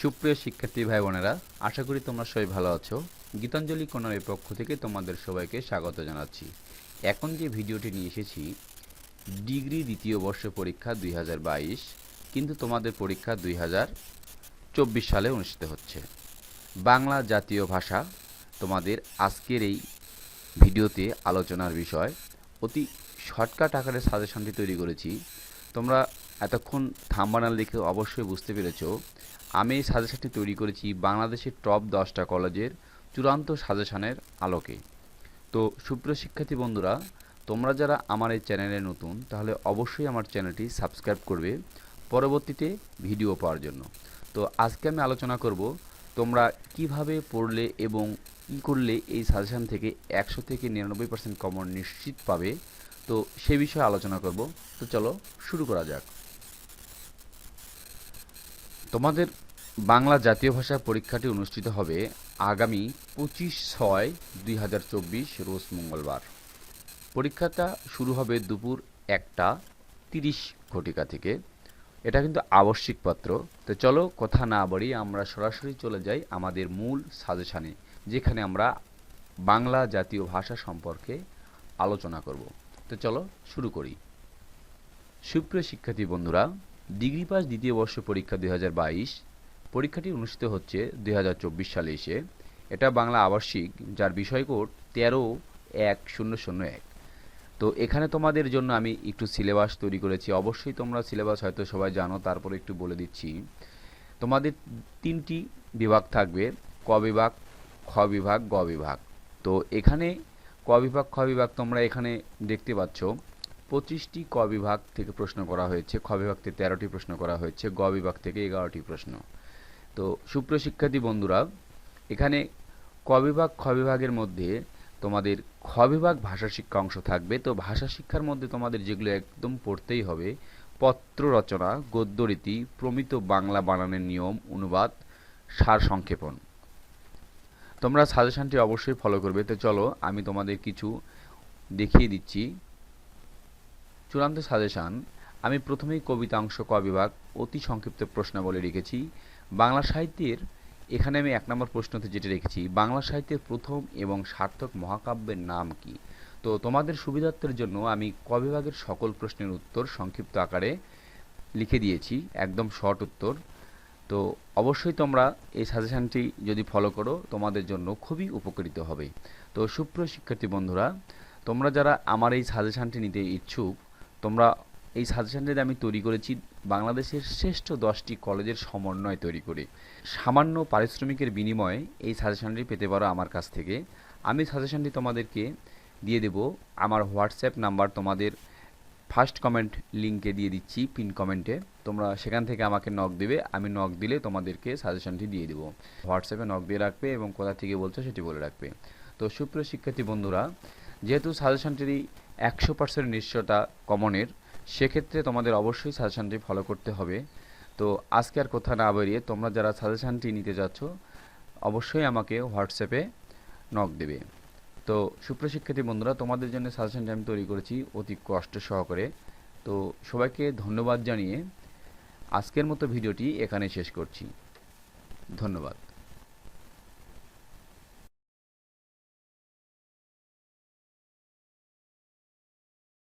সুপ্রিয় শিক্ষার্থী ভাই বোনেরা আশা করি তোমরা সবাই ভালো আছো। গীতাঞ্জলি কোনারের পক্ষ থেকে তোমাদের সবাইকে স্বাগত জানাচ্ছি। এখন যে ভিডিওটি নিয়ে এসেছি, ডিগ্রি দ্বিতীয় বর্ষ পরীক্ষা দুই হাজার বাইশ, কিন্তু তোমাদের পরীক্ষা দুই সালে অনুষ্ঠিত হচ্ছে। বাংলা জাতীয় ভাষা তোমাদের আজকের এই ভিডিওতে আলোচনার বিষয়, অতি শর্টকাট আকারে সাজেশনটি তৈরি করেছি। তোমরা এতক্ষণ থাম্বানাল দেখে অবশ্যই বুঝতে পেরেছ আমি এই সাজেশনটি তৈরি করেছি বাংলাদেশের টপ দশটা কলেজের চূড়ান্ত সাজেশনের আলোকে। তো সুপ্রিয় শিক্ষার্থী বন্ধুরা, তোমরা যারা আমার এই চ্যানেলে নতুন, তাহলে অবশ্যই আমার চ্যানেলটি সাবস্ক্রাইব করবে পরবর্তীতে ভিডিও পাওয়ার জন্য। তো আজকে আমি আলোচনা করব তোমরা কীভাবে পড়লে এবং কী করলে এই সাজেশন থেকে একশো থেকে নিরানব্বই পার্সেন্ট কমন নিশ্চিত পাবে, তো সে বিষয়ে আলোচনা করব। তো চলো শুরু করা যাক। তোমাদের বাংলা জাতীয় ভাষা পরীক্ষাটি অনুষ্ঠিত হবে আগামী পঁচিশ ছয় দুই হাজার চব্বিশ রোজ মঙ্গলবার। পরীক্ষাটা শুরু হবে দুপুর একটা তিরিশ ঘটিকা থেকে। এটা কিন্তু আবশ্যিক পত্র। তো চলো কথা না বাড়ি আমরা সরাসরি চলে যাই আমাদের মূল সাজেশানে, যেখানে আমরা বাংলা জাতীয় ভাষা সম্পর্কে আলোচনা করব। তো চলো শুরু করি। সুপ্রিয় শিক্ষার্থী বন্ধুরা, ডিগ্রি পাস দ্বিতীয় বর্ষ পরীক্ষা দুই হাজার বাইশ পরীক্ষাটি অনুষ্ঠিত হচ্ছে দুই হাজার চব্বিশ সালে এসে। এটা বাংলা আবাসিক, যার বিষয় কোড তেরো এক শূন্য শূন্য এক। তো এখানে তোমাদের জন্য আমি একটু সিলেবাস তৈরি করেছি। অবশ্যই তোমরা সিলেবাস হয়তো সবাই জানো, তারপরে একটু বলে দিচ্ছি। তোমাদের তিনটি বিভাগ থাকবে, ক বিভাগ, খ বিভাগ, গ বিভাগ। তো এখানে ক বিভাগ, খ বিভাগ তোমরা এখানে দেখতে পাচ্ছ, পঁচিশটি ক বিভাগ থেকে প্রশ্ন করা হয়েছে। খ বিভাগ থেকে তেরোটি প্রশ্ন করা হয়েছে, গ বিভাগ থেকে এগারোটি প্রশ্ন। তো সুপ্রিয় শিক্ষার্থী বন্ধুরা, এখানে ক বিভাগ, খ বিভাগের মধ্যে তোমাদের খ বিভাগ ভাষা শিক্ষা অংশ থাকবে। তো ভাষা শিক্ষার মধ্যে তোমাদের যেগুলো একদম পড়তেই হবে, পত্র রচনা গদ্যরীতি প্রমিত বাংলা বানানের নিয়ম, অনুবাদ, সার সংক্ষেপণ। তোমরা সাজেশনটি অবশ্যই ফলো করবে। তো চলো, আমি তোমাদের কিছু দেখিয়ে দিচ্ছি। চূড়ান্ত সাজেশান, আমি প্রথমেই কবিতা অংশ, ক বিভাগ, অতি সংক্ষিপ্ত প্রশ্নাবলী রেখেছি বাংলা সাহিত্যের, এখানে আমি এক নম্বর প্রশ্নতে যেটা রেখেছি, বাংলা সাহিত্যের প্রথম এবং সার্থক মহাকাব্যের নাম কি? তো তোমাদের সুবিধার্থের জন্য আমি ক বিভাগের সকল প্রশ্নের উত্তর সংক্ষিপ্ত আকারে লিখে দিয়েছি, একদম শর্ট উত্তর। তো অবশ্যই তোমরা এই সাজেশানটি যদি ফলো করো, তোমাদের জন্য খুবই উপকৃত হবে। তো সুপ্রিয় শিক্ষার্থী বন্ধুরা, তোমরা যারা আমার এই সাজেশানটি নিতে ইচ্ছুক, তোমরা এই সাজেশনটিতে আমি তৈরি করেছি, বাংলাদেশের শ্রেষ্ঠ দশটি কলেজের সমন্বয় তৈরি করে। সামান্য পারিশ্রমিকের বিনিময়ে এই সাজেশনটি পেতে পারো আমার কাছ থেকে। আমি সাজেশনটি তোমাদেরকে দিয়ে দেব। আমার হোয়াটসঅ্যাপ নাম্বার তোমাদের ফার্স্ট কমেন্ট লিঙ্কে দিয়ে দিচ্ছি, পিন কমেন্টে। তোমরা সেখান থেকে আমাকে নক দেবে, আমি নক দিলে তোমাদেরকে সাজেশনটি দিয়ে দেবো। হোয়াটসঅ্যাপে নক দিয়ে রাখবে এবং কোথা থেকে বলছো সেটি বলে রাখবে। তো সুপ্রিয় শিক্ষার্থী বন্ধুরা, যেহেতু সাজেশনটি একশো পার্সেন্ট নিশ্চয়তা কমনের সেক্ষেত্রে তোমাদের অবশ্যই সাজেশানটি ফলো করতে হবে। তো আজকে আর কথা না বেরিয়ে তোমরা যারা সাজেশানটি নিতে যাচ্ছ, অবশ্যই আমাকে হোয়াটসঅ্যাপে নক দেবে। তো সুপ্রশিক্ষার্থী বন্ধুরা, তোমাদের জন্য সাজেশানটি আমি তৈরি করেছি অতি কষ্ট সহকারে। তো সবাইকে ধন্যবাদ জানিয়ে আজকের মতো ভিডিওটি এখানে শেষ করছি। ধন্যবাদ।